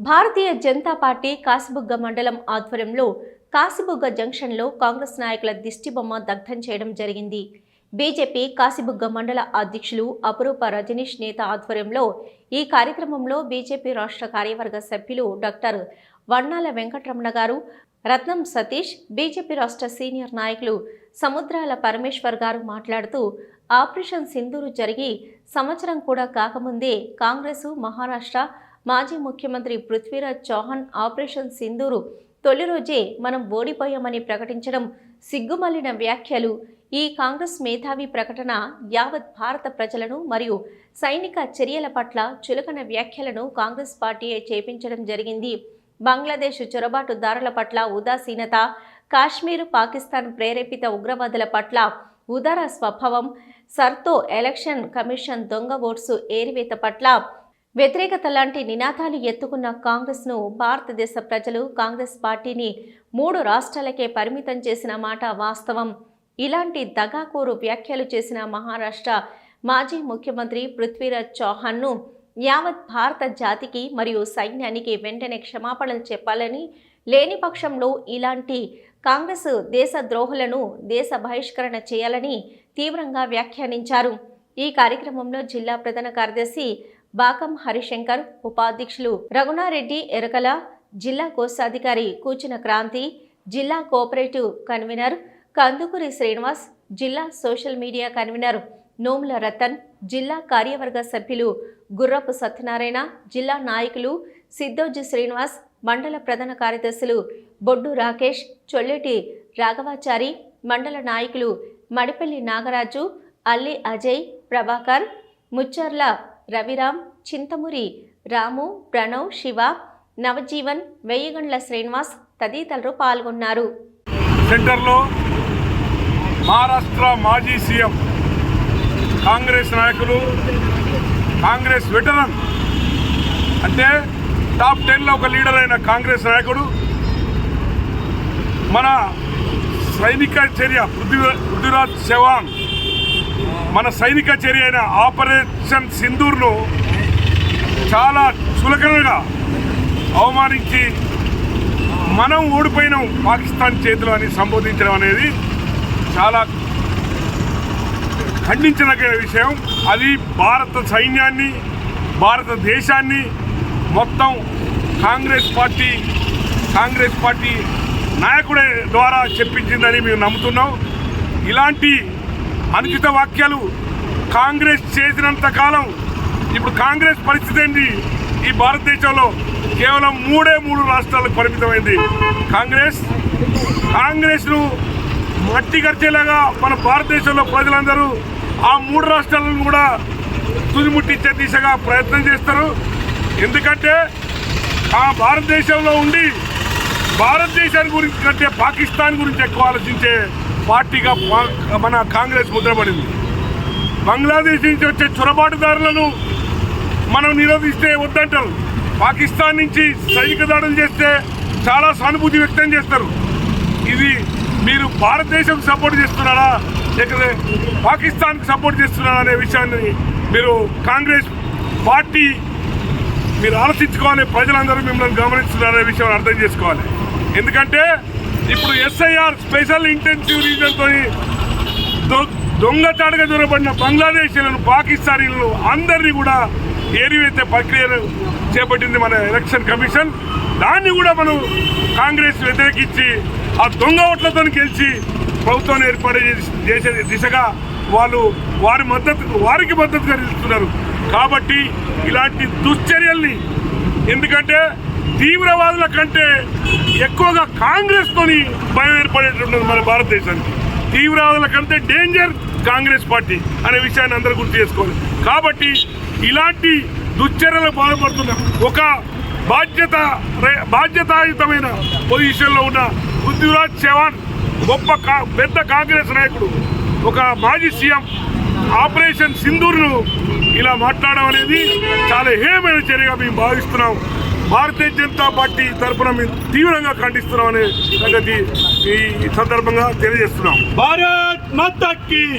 Bharatiya Janata party Kasibugga మండలం ఆధ్వర్యంలో కాసిబుగ్గ జంక్షన్లో కాంగ్రెస్ నాయకుల దిష్టిబొమ్మ దగ్ధం చేయడం జరిగింది. బీజేపీ కాసిబుగ్గ మండల అధ్యక్షులు అపురూప రజనీష్ నేత ఆధ్వర్యంలో ఈ కార్యక్రమంలో బీజేపీ రాష్ట్ర కార్యవర్గ సభ్యులు డాక్టర్ వన్నాల వెంకటరమణ గారు రత్నం సతీష్ బీజేపీ రాష్ట్ర సీనియర్ నాయకులు సముద్రాల పరమేశ్వర్ గారు మాట్లాడుతూ ఆపరేషన్ సింధూరు జరిగి సంవత్సరం కూడా కాకముందే కాంగ్రెసు మహారాష్ట్ర మాజీ ముఖ్యమంత్రి పృథ్వీరాజ్ చౌహాన్ ఆపరేషన్ సింధూరు తొలి రోజే మనం ఓడిపోయామని ప్రకటించడం సిగ్గుమల్లిన వ్యాఖ్యలు. ఈ కాంగ్రెస్ మేధావి ప్రకటన యావత్ భారత ప్రజలను మరియు సైనిక చర్యల పట్ల చులకన వ్యాఖ్యలను కాంగ్రెస్ పార్టీయే చేపించడం జరిగింది. బంగ్లాదేశ్ చొరబాటుదారుల పట్ల ఉదాసీనత కాశ్మీర్ పాకిస్తాన్ ప్రేరేపిత ఉగ్రవాదుల పట్ల ఉదార స్వభావం సర్తో ఎలక్షన్ కమిషన్ దొంగ ఓట్సు ఏరివేత పట్ల వ్యతిరేకత లాంటి నినాదాలు ఎత్తుకున్న కాంగ్రెస్ను భారతదేశ ప్రజలు కాంగ్రెస్ పార్టీని మూడు రాష్ట్రాలకే పరిమితం చేసిన మాట వాస్తవం. ఇలాంటి దగాకోరు వ్యాఖ్యలు చేసిన మహారాష్ట్ర మాజీ ముఖ్యమంత్రి పృథ్వీరాజ్ చౌహాన్ను యావత్ భారత జాతికి మరియు సైన్యానికి వెంటనే క్షమాపణలు చెప్పాలని లేని పక్షంలో ఇలాంటి కాంగ్రెస్ దేశ ద్రోహులను దేశ బహిష్కరణ చేయాలని తీవ్రంగా వ్యాఖ్యానించారు. ఈ కార్యక్రమంలో జిల్లా ప్రధాన కార్యదర్శి బాకం హరిశంకర్ ఉపాధ్యక్షులు రఘునారెడ్డి ఎరకల జిల్లా కోశాధికారి కూచిన క్రాంతి జిల్లా కోఆపరేటివ్ కన్వీనర్ కందుకూరి శ్రీనివాస్ జిల్లా social media convener Nomula Ratan జిల్లా కార్యవర్గ సభ్యులు గుర్రపు సత్యనారాయణ జిల్లా నాయకులు సిద్ధోజి శ్రీనివాస్ మండల ప్రధాన కార్యదర్శులు బొడ్డు రాకేష్ చొల్లెటి రాఘవాచారి మండల నాయకులు మడిపల్లి నాగరాజు అల్లి అజయ్ ప్రభాకర్ ముచ్చర్ల రవిరామ్ చింతమురి రాము ప్రణవ్ శివ నవజీవన్ వెయ్యిగండ్ల శ్రీనివాస్ తదితరులు పాల్గొన్నారు. సెంటర్లో మహారాష్ట్ర మాజీ సీఎం కాంగ్రెస్ నాయకులు కాంగ్రెస్ వెటరన్ అంటే టాప్ టెన్లో ఒక లీడర్ అయిన కాంగ్రెస్ నాయకుడు మన సైనిక చర్య పృథ్వీ పృథ్వీరాజ్ చవాన్ మన సైనిక చర్య అయిన ఆపరేషన్ సింధూర్ను చాలా చులకనగా అవమానించి మనం ఓడిపోయినాం పాకిస్తాన్ చేతిలో అని సంబోధించడం అనేది చాలా ఖండించదగిన విషయం. అది భారత సైన్యాన్ని భారతదేశాన్ని మొత్తం కాంగ్రెస్ పార్టీ కాంగ్రెస్ పార్టీ నాయకుడి ద్వారా చెప్పించిందని మేము నమ్ముతున్నాం. ఇలాంటి అనుచిత వాక్యాలు కాంగ్రెస్ చేసినంత కాలం ఇప్పుడు కాంగ్రెస్ పరిస్థితి ఏంటి ఈ భారతదేశంలో కేవలం మూడే మూడు రాష్ట్రాలకు పరిమితమైంది. కాంగ్రెస్ కాంగ్రెస్ను మట్టి గర్చేలాగా మన భారతదేశంలో ప్రజలందరూ ఆ మూడు రాష్ట్రాలను కూడా తుదిముట్టించే దిశగా ప్రయత్నం చేస్తారు. ఎందుకంటే ఆ భారతదేశంలో ఉండి భారతదేశాన్ని గురించి కంటే పాకిస్తాన్ గురించి ఎక్కువ ఆలోచించే పార్టీగా మన కాంగ్రెస్ ముద్రపడింది. బంగ్లాదేశ్ నుంచి వచ్చే చొరబాటుదారులను మనం నిరోధిస్తే వద్దంటారు. పాకిస్తాన్ నుంచి సైనిక దాడులు చేస్తే చాలా సానుభూతి వ్యక్తం చేస్తారు. ఇది మీరు భారతదేశం సపోర్ట్ చేస్తున్నారా లేకపోతే పాకిస్తాన్కి సపోర్ట్ చేస్తున్నారా అనే విషయాన్ని మీరు కాంగ్రెస్ పార్టీ మీరు ఆలోచించుకోవాలి ప్రజలందరూ మిమ్మల్ని గమనిస్తున్నారనే విషయం అర్థం చేసుకోవాలి. ఎందుకంటే ఇప్పుడు ఎస్ఐఆర్ స్పెషల్ ఇంటెన్సివ్ రీజన్తో దొంగచాటుగా దొరబడిన బంగ్లాదేశీలను పాకిస్తానీలను అందరినీ కూడా ఏరివేసే ప్రక్రియను చేపట్టింది మన ఎలక్షన్ కమిషన్ దాన్ని కూడా మనం కాంగ్రెస్ వ్యతిరేకించి ఆ దొంగ ఓట్లతో గెలిచి ప్రభుత్వాన్ని ఏర్పాటు చేసి- చేసే దిశగా వాళ్ళు వారి మద్దతు వారికి మద్దతుగా నిలుస్తున్నారు. కాబట్టి ఇలాంటి దుశ్చర్యల్ని ఎందుకంటే తీవ్రవాదుల కంటే ఎక్కువగా కాంగ్రెస్ తోని భయం ఏర్పడేటటువంటి మన భారతదేశానికి. తీవ్రవాదుల కంటే డేంజర్ కాంగ్రెస్ పార్టీ అనే విషయాన్ని అందరూ గుర్తు చేసుకోవాలి. కాబట్టి ఇలాంటి దుశ్చర్యలు బాధపడుతున్న ఒక బాధ్యత బాధ్యతాయుతమైన పొజిషన్లో ఉన్న పృథ్వీరాజ్ చవాన్ గొప్ప కా- పెద్ద కాంగ్రెస్ నాయకుడు ఒక మాజీ సీఎం ఆపరేషన్ సింధూర్ను ఇలా మాట్లాడడం అనేది చాలా హేమైన చర్యగా మేము భావిస్తున్నాం. భారతీయ జనతా పార్టీ తరఫున మేము తీవ్రంగా ఖండిస్తున్నామనే సంగతి ఈ సందర్భంగా తెలియజేస్తున్నాం. భారత్ మతకి